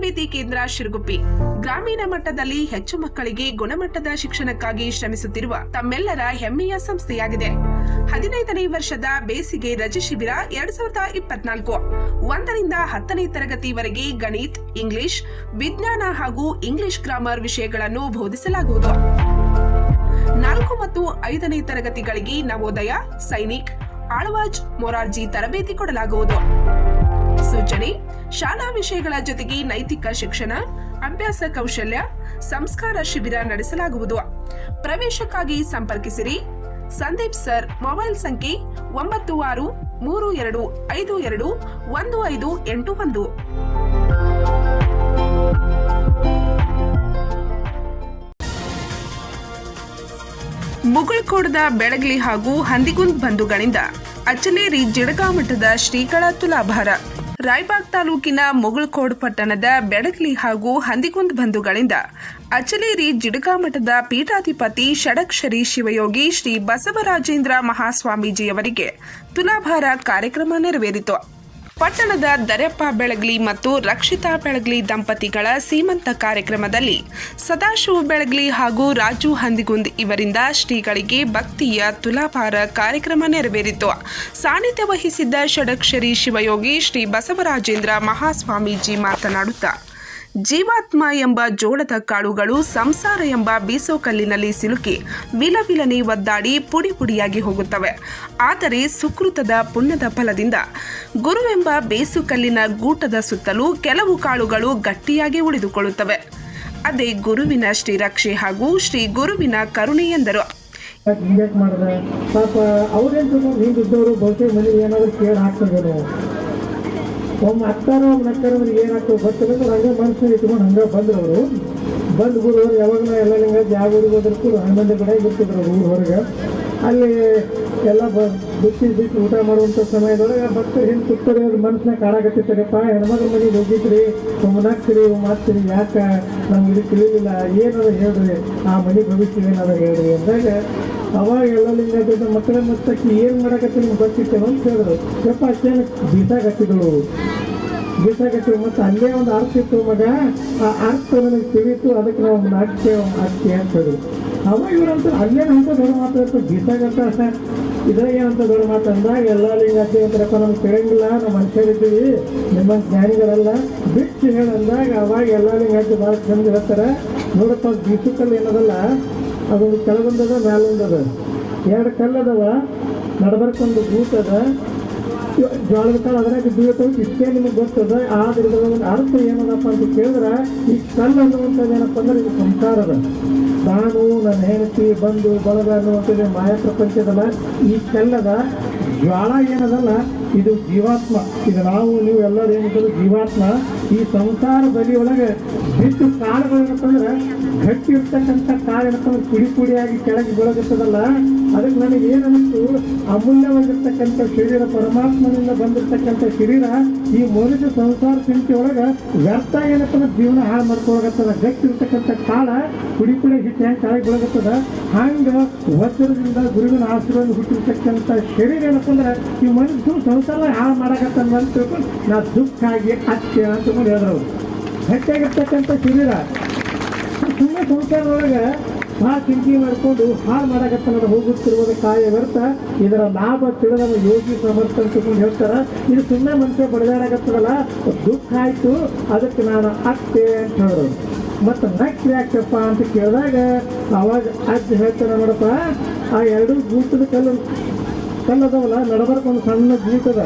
ತರಬೇತಿ ಕೇಂದ್ರ ಶಿರಗುಪ್ಪಿ. ಗ್ರಾಮೀಣ ಮಟ್ಟದಲ್ಲಿ ಹೆಚ್ಚು ಮಕ್ಕಳಿಗೆ ಗುಣಮಟ್ಟದ ಶಿಕ್ಷಣಕ್ಕಾಗಿ ಶ್ರಮಿಸುತ್ತಿರುವ ತಮ್ಮೆಲ್ಲರ ಹೆಮ್ಮೆಯ ಸಂಸ್ಥೆಯಾಗಿದೆ. ಹದಿನೈದನೇ ವರ್ಷದ ಬೇಸಿಗೆ ರಜೆ ಶಿಬಿರ ಎರಡ್ ಸಾವಿರದ ಇಪ್ಪತ್ನಾಲ್ಕು. ಒಂದರಿಂದ ಹತ್ತನೇ ತರಗತಿವರೆಗೆ ಗಣಿತ್, ಇಂಗ್ಲಿಷ್, ವಿಜ್ಞಾನ ಹಾಗೂ ಇಂಗ್ಲಿಷ್ ಗ್ರಾಮರ್ ವಿಷಯಗಳನ್ನು ಬೋಧಿಸಲಾಗುವುದು. ನಾಲ್ಕು ಮತ್ತು ಐದನೇ ತರಗತಿಗಳಿಗೆ ನವೋದಯ, ಸೈನಿಕ್, ಆಳ್ವಾಜ್, ಮೊರಾರ್ಜಿ ತರಬೇತಿ ಕೊಡಲಾಗುವುದು. ಸೂಚನೆ ಶಾಲಾ ವಿಷಯಗಳ ಜೊತೆಗೆ ನೈತಿಕ ಶಿಕ್ಷಣ, ಅಭ್ಯಾಸ ಕೌಶಲ್ಯ, ಸಂಸ್ಕಾರ ಶಿಬಿರ ನಡೆಸಲಾಗುವುದು. ಪ್ರವೇಶಕ್ಕಾಗಿ ಸಂಪರ್ಕಿಸಿರಿ. ಸಂದೀಪ್ ಸರ್, ಮೊಬೈಲ್ ಸಂಖ್ಯೆ ಒಂಬತ್ತು ಆರು, ಮೂರು ಎರಡು ಐದು ಎರಡು, ಒಂದು ಐದು ಎಂಟು ಒಂದು. ಮುಗುಳ್ಕೋಡದ ಬೆಳಗ್ಲಿ ಹಾಗೂ ಹಂದಿಗುಂದ್ ಬಂಧುಗಳಿಂದ ಅಚ್ಚನೇರಿ ಜಿಡಗಾ ಮಠದ ಶ್ರೀಗಳ ತುಲಾಭಾರ. ರಾಯಬಾಗ್ ತಾಲೂಕಿನ ಮುಗುಳ್ಕೋಡ್ ಪಟ್ಟಣದ ಬೆಡಕ್ಲಿ ಹಾಗೂ ಹಂದಿಕುಂದ್ ಬಂಧುಗಳಿಂದ ಅಚಲೇರಿ ಜಿಡಗಾ ಮಠದ ಪೀಠಾಧಿಪತಿ ಷಡಕ್ಷರಿ ಶಿವಯೋಗಿ ಶ್ರೀ ಬಸವರಾಜೇಂದ್ರ ಮಹಾಸ್ವಾಮೀಜಿಯವರಿಗೆ ತುಲಾಭಾರ ಕಾರ್ಯಕ್ರಮ ನೆರವೇರಿತು. ಪಟ್ಟಣದ ದರೆಪ್ಪ ಬೆಳಗ್ಲಿ ಮತ್ತು ರಕ್ಷಿತಾ ಬೆಳಗ್ಲಿ ದಂಪತಿಗಳ ಸೀಮಂತ ಕಾರ್ಯಕ್ರಮದಲ್ಲಿ ಸದಾಶಿವ ಬೆಳಗ್ಲಿ ಹಾಗೂ ರಾಜು ಹಂದಿಗುಂದ್ ಇವರಿಂದ ಶ್ರೀಗಳಿಗೆ ಭಕ್ತಿಯ ತುಲಾಭಾರ ಕಾರ್ಯಕ್ರಮ ನೆರವೇರಿತು. ಸಾನ್ನಿಧ್ಯ ವಹಿಸಿದ್ದ ಷಡಕ್ಷರಿ ಶಿವಯೋಗಿ ಶ್ರೀ ಬಸವರಾಜೇಂದ್ರ ಮಹಾಸ್ವಾಮೀಜಿ ಮಾತನಾಡುತ್ತಾ ಜೀವಾತ್ಮ ಎಂಬ ಜೋಳದ ಕಾಳುಗಳು ಸಂಸಾರ ಎಂಬ ಬೀಸೋಕಲ್ಲಿನಲ್ಲಿ ಸಿಲುಕಿ ವಿಲವಿಲನೆ ಒದ್ದಾಡಿ ಪುಡಿ ಪುಡಿಯಾಗಿ ಹೋಗುತ್ತವೆ. ಆದರೆ ಸುಕೃತದ ಪುಣ್ಯದ ಫಲದಿಂದ ಗುರುವೆಂಬ ಬೇಸುಕಲ್ಲಿನ ಗೂಟದ ಸುತ್ತಲೂ ಕೆಲವು ಕಾಳುಗಳು ಗಟ್ಟಿಯಾಗಿ ಉಳಿದುಕೊಳ್ಳುತ್ತವೆ. ಅದೇ ಗುರುವಿನ ಶ್ರೀರಕ್ಷೆ ಹಾಗೂ ಶ್ರೀ ಗುರುವಿನ ಕರುಣೆ ಎಂದರು. ಪಾಪ ಅವ್ರೇನು ಒಮ್ಮೆ ಅತ್ತಾರ ಒಮ್ಮೆ ನಕ್ಕಾರ ಅವ್ರಿಗೆ ಏನಾಗ್ತದೆ ಗೊತ್ತಿಲ್ಲ. ಹಂಗೆ ಮನಸ್ಸು ಇಟ್ಕೊಂಡು ಹಂಗೆ ಬಂದ್ರು ಅವರು ಬಂದು ಯಾವಾಗ ಯಾವಾಗಲೂ ಎಲ್ಲ ಯಾವ ಊರಿಗೆ ಹೋದ್ರು ಹನ್ನೊಂದು ಕಡೆ ಅವ್ರು ಊರು ಹೊರಗೆ. ಅಲ್ಲಿ ಎಲ್ಲ ಬ ಬಿಟ್ಟು ಬಿಟ್ಟು ಊಟ ಮಾಡುವಂಥ ಸಮಯದೊಳಗೆ ಭಕ್ತರು ಹಿಂಗೆ ಸುತ್ತರಿ ಅವ್ರ ಮನಸ್ಸನ್ನ ಕಾಡಾಕತ್ತಿತ್ತಾರಪ್ಪ ಹೆಣ್ಮಕ್ಳ ಮನೆಗೆ ಹೋಗಿದ್ರಿ, ಒಮ್ಮೆ ನಗ್ತೀರಿ ಒಮ್ಮೆ ಮಾಡ್ತೀರಿ ಯಾಕೆ ನಮ್ಗೆ ಇದು ತಿಳಿಲಿಲ್ಲ ಏನದ ಹೇಳ್ರಿ ಆ ಮನೆ ಭವಿಷ್ಯ ಏನಾದ್ರು ಹೇಳ್ರಿ ಅಂದಾಗ ಅವಾಗ ಎಲ್ಲ ಲಿಂಗ ಮಕ್ಕಳ ಮತ್ತಕ್ಕೆ ಏನು ಮಾಡಕತ್ತಿ ನಿಮ್ಗೆ ಗೊತ್ತಿತ್ತೇನೋ ಅಂತ ಹೇಳಿದ್ರು. ಯಪ್ಪ, ಅಷ್ಟೇನು ಬೀಸಾಗತ್ತಿದ್ರು ಬೀಸಾಗತ್ತಿ ಮತ್ತು ಅಲ್ಲೇ ಒಂದು ಅರ್ಥ ಇತ್ತು, ಮಗ. ಆ ಅರ್ಥ ನನಗೆ ತಿಳಿತು, ಅದಕ್ಕೆ ನಾವು ಒಂದು ಹಾಕ್ತೀವಿ ಅಂತ ಹೇಳಿದ್ರು. ಅವಾಗ ಇವರಂತ ಅಲ್ಲೇನು ಅಂತ ದೊಡ್ಡ ಮಾತಾಡ್ತಾರೆ ಬೀಸಾಗತ್ತ ಇದ್ರಾಗ ಏನಂತ ದೊಡ್ಡ ಮಾತು ಅಂದಾಗ ಎಲ್ಲ ಲಿಂಗ ಅಂತಾರಪ್ಪ ನಮ್ಗೆ ತಿಳಿಯಂಗಿಲ್ಲ, ನಾವು ಮನುಷ್ಯರಿದ್ದೀವಿ, ನಿಮ್ಮ ಜ್ಞಾನಿಗಳಲ್ಲ ಬಿಟ್ಟು ಹೇಳಂದಾಗ ಅವಾಗ ಎಲ್ಲ ಲಿಂಗ ಭಾಳ ಚಂದ ಹೇಳ್ತಾರೆ. ನೋಡಪ್ಪ ಬೀಸುಕಲ್ಲಿ ಏನದಲ್ಲ ಅದೊಂದು ಕೆಳಗೊಂದದ, ಮ್ಯಾಲೊಂದದ. ಎರಡು ಕಲ್ಲದವ, ನಡಬರ್ಕೊಂದು ಭೂತದ ಅದ ಜೋಳದ ಕಾಳು ಅದ್ರಾಗ ಬೀಳ್ತಾವ ಇಷ್ಟೇ ನಿಮಗೆ ಗೊತ್ತದ. ಆದ್ರೆ ಒಂದು ಅರ್ಥ ಏನದಪ್ಪ ಅಂತ ಕೇಳಿದ್ರೆ, ಈ ಕಲ್ಲು ಅನ್ನುವಂಥದ್ದು ಏನಪ್ಪ ಅಂದ್ರೆ ಇದು ಸಂಸಾರದ. ನಾನು, ನನ್ನ ಹೆಂಡತಿ ಬಂದು ಬಳಗ ಅನ್ನುವಂಥದ್ದು ಮಾಯ ಪ್ರಪಂಚದಲ್ಲ. ಈ ಕಲ್ಲದ ಜ್ವಾಳ ಏನದಲ್ಲ, ಇದು ಜೀವಾತ್ಮ. ಇದು ನಾವು, ನೀವು ಎಲ್ಲರೂ ಏನಿದ್ರು ಜೀವಾತ್ಮ. ಈ ಸಂಸಾರ ಬಲಿಯೊಳಗೆ ಬಿಟ್ಟು ಕಾಳುಗಳು ಏನಪ್ಪಂದ್ರೆ ಗಟ್ಟಿ ಇರ್ತಕ್ಕಂಥ ಕಾಳು ಏನಪ್ಪಂದ್ರೆ ಪುಡಿ ಪುಡಿಯಾಗಿ ಕೆಳಗೆ ಬೆಳಗುತ್ತದಲ್ಲ ಅದಕ್ಕೆ ನನಗೆ ಏನನ್ನಿಸ್ತು? ಅಮೂಲ್ಯವಾಗಿರ್ತಕ್ಕಂಥ ಶರೀರ, ಪರಮಾತ್ಮನಿಂದ ಬಂದಿರ್ತಕ್ಕಂಥ ಶರೀರ, ಈ ಮನುಷ್ಯ ಸಂಸಾರ ಚಿಂತೆ ಒಳಗೆ ವ್ಯರ್ಥ ಏನಪ್ಪಂದ್ರೆ ಜೀವನ ಹಾಳು ಮಾಡ್ಕೊಳಗತ್ತದ ಗಟ್ಟಿ ಇರ್ತಕ್ಕಂಥ ಕಾಳ ಪುಡಿ ಪುಡಿ ಹಿಟ್ಟು ಹೆಂಗೆ ಕೆಳಗೆ ಬೆಳಗುತ್ತದ ಹಂಗೆ ವಜ್ರದಿಂದ ಗುರುವಿನ ಆಶೀರ್ವಾದ ಹುಟ್ಟಿರ್ತಕ್ಕಂಥ ಶರೀರ ಏನಪ್ಪ ಅಂದ್ರೆ ಈ ಮನುಷ್ಯ ಸಂಸಾರ ಹಾಳು ಮಾಡಕತ್ತ ನಾ ದುಃಖ ಆಗಿ ಅತ್ತೆ ಅಂತ ತಿಳ್ಕೊಂಡು ಹೇಳಿದ್ರು ಹೆಚ್ಚಾಗಿರ್ತಕ್ಕಂಥ ಶರೀರ ಸುಮ್ಮನೆ ಸಂಸಾರದೊಳಗೆ ಭಾಳ ಚಿಂತೆ ಮಾಡಿಕೊಂಡು ಹಾಳು ಮಾಡಕತ್ತನ ಹೋಗುತ್ತಿರುವುದು ಕಾಯ ವ್ಯರ್ಥ. ಇದರ ಲಾಭ ತಿಳಿದ ಯೋಗಿ ಸಮರ್ಥ ಅಂತ ತಿಳ್ಕೊಂಡು ಹೇಳ್ತಾರ. ಇದು ಸುಮ್ಮನೆ ಮನುಷ್ಯ ಬಡದಾಡಕತ್ತದಲ್ಲ, ದುಃಖ ಆಯಿತು, ಅದಕ್ಕೆ ನಾನು ಅತ್ತೆ ಅಂತ ಹೇಳಿದ್ರು ಮತ್ತು ನಕ್ ಯಾಕಪ್ಪ ಅಂತ ಕೇಳಿದಾಗ ಅವಾಗ ಅಜ್ಜ ಹೇಳ್ತಾನೆ ನೋಡಪ್ಪ, ಆ ಎರಡು ಗೂಟದ ಕಲ್ಲು ಕಲ್ಲದವಲ್ಲ ನಡಬರ್ಕೊಂಡು ಸಣ್ಣ ಗೂಟದ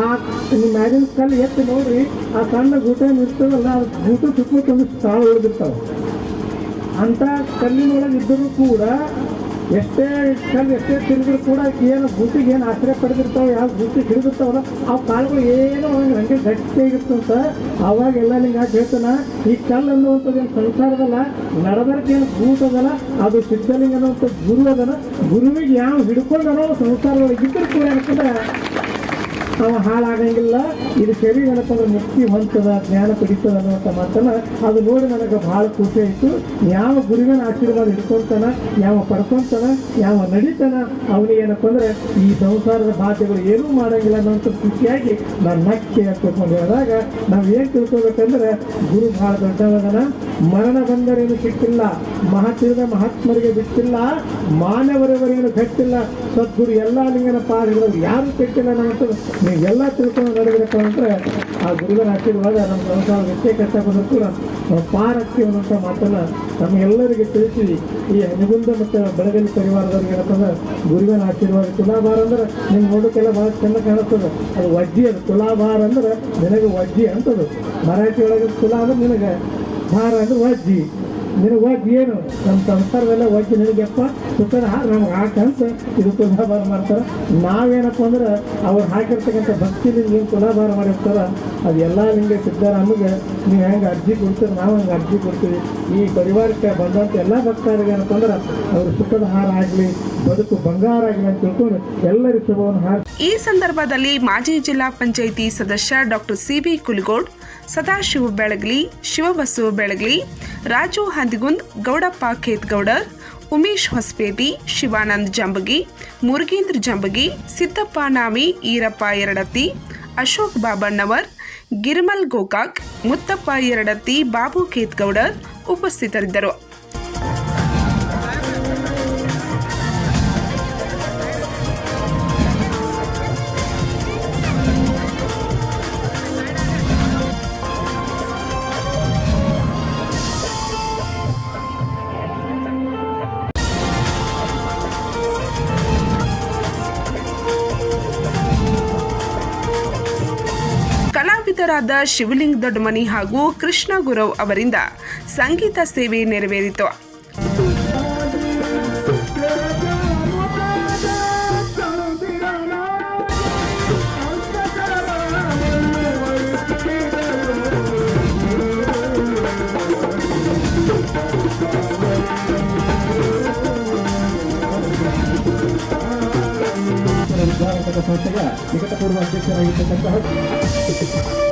ಆ ನಿಮ್ಮ ಮ್ಯಾಗಿನ ಕಲ್ಲು ಎತ್ತಿ ನೋಡ್ರಿ, ಆ ಸಣ್ಣ ಗೂಟ ಇರ್ತಾವಲ್ಲ ಆ ಗೂಟ ಸುತ್ತಮುತ್ತ ಒಂದು ಸಾಳು ಉಳಿದಿರ್ತಾವೆ ಅಂತ ಕಲ್ಲಿನೊಳಗೆ ಇದ್ದರೂ ಕೂಡ, ಎಷ್ಟೇ ಕಲ್ಲು, ಎಷ್ಟೇ ತಿರುಗಿದ್ರು ಕೂಡ ಏನು ಗುಟ್ಟಿಗೆ ಏನು ಆಶ್ರಯ ಪಡೆದಿರ್ತಾವೆ, ಯಾವ ಗುಟ್ಟಿ ಹಿಡಿದಿರ್ತಾವಲ್ಲ, ಆ ಕಾಳುಗಳು ಏನೋ ಹಂಗೆ ಹಂಗೆ ಆವಾಗ ಎಲ್ಲ ನಿಂಗೆ ಯಾಕೆ ಹೇಳ್ತಾನ, ಈ ಕಲ್ಲು ಅನ್ನುವಂಥದ್ದು ಏನು ಸಂಸಾರದಲ್ಲ ನಡದಕ್ಕೆ ಏನು ಗೂಟದಲ್ಲ ಅದು ಸಿದ್ಧಲಿಂಗ ಅನ್ನುವಂಥ ಗುರು ಅದನ ಗುರುವಿಗೆ ಯಾವ ಹಿಡ್ಕೊಂಡನೋ ಸಂಸಾರದೊಳಗೆ ಇದ್ದರೂ ಕೂಡ ಏನಂತಂದ್ರೆ ಅವ ಹಾಳಾಗಂಗಿಲ್ಲ. ಇದು ಏನಪ್ಪ ಅಂದ್ರೆ ಮುಕ್ತಿ ಹೊಂತದ ಜ್ಞಾನ ಪಡಿತದ ಅನ್ನುವಂಥ ಮಾತನ್ನ ಅದು ನೋಡಿ ನನಗೆ ಬಹಳ ಖುಷಿ ಆಯಿತು. ಯಾವ ಗುರುವಿನ ಆಶೀರ್ವಾದ ಇಟ್ಕೊಂತಾನ ಯಾವ ಪಡ್ಕೊಂತಾನ, ಯಾವ ನಡೀತಾನ, ಅವನಿಗೆ ಏನಪ್ಪ ಅಂದ್ರೆ ಈ ಸಂಸಾರದ ಭಾಷೆಗಳು ಏನೂ ಮಾಡಂಗಿಲ್ಲ ಅನ್ನೋಂಥ ಖುಷಿಯಾಗಿ ನಾನು ನಕ್ಕೆ ಅಂತ ಹೇಳಿದಾಗ ನಾವು ಏನು ತಿಳ್ಕೊಬೇಕಂದ್ರೆ ಗುರು ಬಹಳ ದೊಡ್ಡವದನ ಮರಣ ಬಂದರೇನು ಸಿಕ್ಕಿಲ್ಲ, ಮಹತ್ವದ ಮಹಾತ್ಮರಿಗೆ ಬಿಟ್ಟಿಲ್ಲ ಮಾನವರವರೇನು ಕಟ್ಟಿಲ್ಲ ಸದ್ಗುರು ಎಲ್ಲ ಲಿಂಗನ ಪಾಡಿಗಳು ಯಾರು ಕೆಟ್ಟಿಲ್ಲ ನೀವು ಎಲ್ಲ ತಿಳ್ಕೊಂಡು ನಡೆದಿರಪ್ಪ ಅಂದ್ರೆ ಆ ಗುರುಗಳ ಆಶೀರ್ವಾದ ನಮ್ಮ ಸಂಸಾರ ಎಷ್ಟೇ ಬಂದರೂ ಕೂಡ ಪಾರಕ್ಕೆ ಅನ್ನುವಂಥ ಮಾತನ್ನ ನಮಗೆಲ್ಲರಿಗೆ ತಿಳಿಸಿ, ಈ ಹನಿಗುಂದ ಮತ್ತು ಬೆಳಗಲಿ ಪರಿವಾರದವ್ರಿಗೆ ಏನಪ್ಪ ಅಂದ್ರೆ ಗುರುವಿನ ಆಶೀರ್ವಾದ ತುಲಾಭಾರ ಅಂದ್ರೆ ನಿಮ್ಗೆ ನೋಡೋಕ್ಕೆಲ್ಲ ಭಾಳ ಚೆಂದ ಕಾಣಿಸ್ತದೆ. ಅದು ವಜ್ಜಿ ಅದು ತುಲಾಭಾರ ಅಂದ್ರೆ ನಿನಗೆ ವಜ್ಜಿ ಅಂತದು. ಮರಾಠಿ ಒಳಗೆ ತುಲಾ ಅಂದ್ರೆ ನಿನಗೆ ಭಾರ ಅಂದ್ರೆ ವಜ್ಜಿ. ನಿನ್ನ ವಜ್ಜಿ ಏನು? ನಮ್ಮ ಸಂಸಾರದಲ್ಲ ವಜ್ಜಿ. ನಿನಗೆಪ್ಪ? ಸುತ್ತದ ಹಾರ ನಮ್ಗೆ ಹಾಕಂತ ಇದು ತುಲಾಭಾರ ಮಾಡ್ತಾರೆ. ನಾವೇನಪ್ಪ ಅಂದ್ರೆ ಅವ್ರು ಹಾಕಿರ್ತಕ್ಕಂಥ ಭಕ್ತಿ ನೀವು ಏನು ತುಲಾಭಾರ ಮಾಡಿರ್ತಾರ? ಅದು ಎಲ್ಲ ನಿಮಗೆ ನಮಗೆ ನೀವು ಹೆಂಗೆ ಅರ್ಜಿ ಕೊಡ್ತೀರಿ, ನಾವು ಹಂಗೆ ಅರ್ಜಿ ಕೊಡ್ತೀವಿ. ಈ ಪರಿವಾರಕ್ಕೆ ಬಂದಂಥ ಎಲ್ಲ ಭಕ್ತರಿಗೆ ಏನಪ್ಪ ಅಂದ್ರೆ ಅವ್ರ ಸುಖದ ಹಾರ ಆಗಲಿ, ಬದುಕು ಬಂಗಾರ ಆಗಲಿ ಅಂತ ತಿಳ್ಕೊಂಡು ಎಲ್ಲರಿಗೂ ಶುಭವನ್ನು ಹಾರ ಈ ಸಂದರ್ಭದಲ್ಲಿ ಮಾಜಿ ಜಿಲ್ಲಾ ಪಂಚಾಯಿತಿ ಸದಸ್ಯ doctor C B Kulagod Sadashiva Belagli Shivabasava Belagli, Raju Handigund, Gowdappa Khetgoudar, Umesh Hosapeti, Shivanand Jambagi, Murugendra Jambagi, Siddappa Nami, Earappa Eradatti, Ashok Babannavar, Girimal Gokak, Muttappa Eradatti, Babu Khetgoudar ಉಪಸ್ಥಿತರಿದ್ದರು. ಕಲಾವಿದರಾದ ಶಿವಲಿಂಗ್ ದೊಡ್ಡಮನಿ ಹಾಗೂ ಕೃಷ್ಣ ಗುರವ್ ಅವರಿಂದ ಸಂಗೀತ ಸೇವೆ ನೆರವೇರಿತು. ಸಂಸ್ಥೆಯ ನಿಕಟಪೂರ್ವ ಅಧ್ಯಕ್ಷರಾಗಿರ್ತಕ್ಕಂತಹ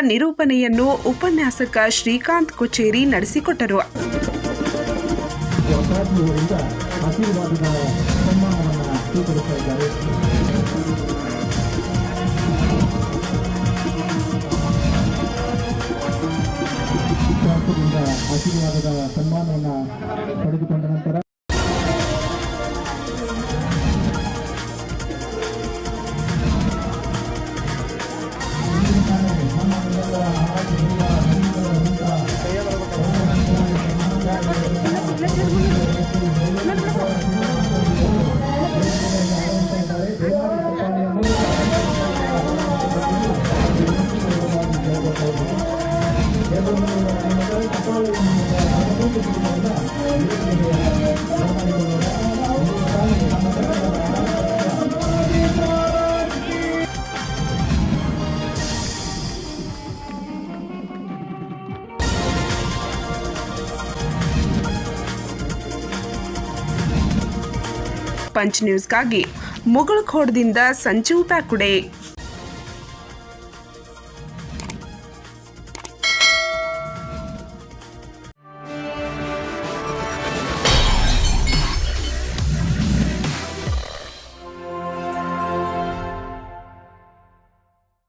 ನಿರೂಪಣೆಯನ್ನು ಉಪನ್ಯಾಸಕ ಶ್ರೀಕಾಂತ್ ಕೊಚೇರಿ ನಡೆಸಿಕೊಟ್ಟರು. ಆಶೀರ್ವಾದದ ಸನ್ಮಾನವನ್ನು ಪಡೆದುಕೊಂಡ ಇದ್ದಾರೆ ಶಾಸಕರಿಂದ ಆಶೀರ್ವಾದದ ಪಂಚ್ ನ್ಯೂಸ್ಗಾಗಿ ಮುಗಳಖೋಡದಿಂದ ಸಂಜೀವ್ ಪ್ಯಾಕುಡೆ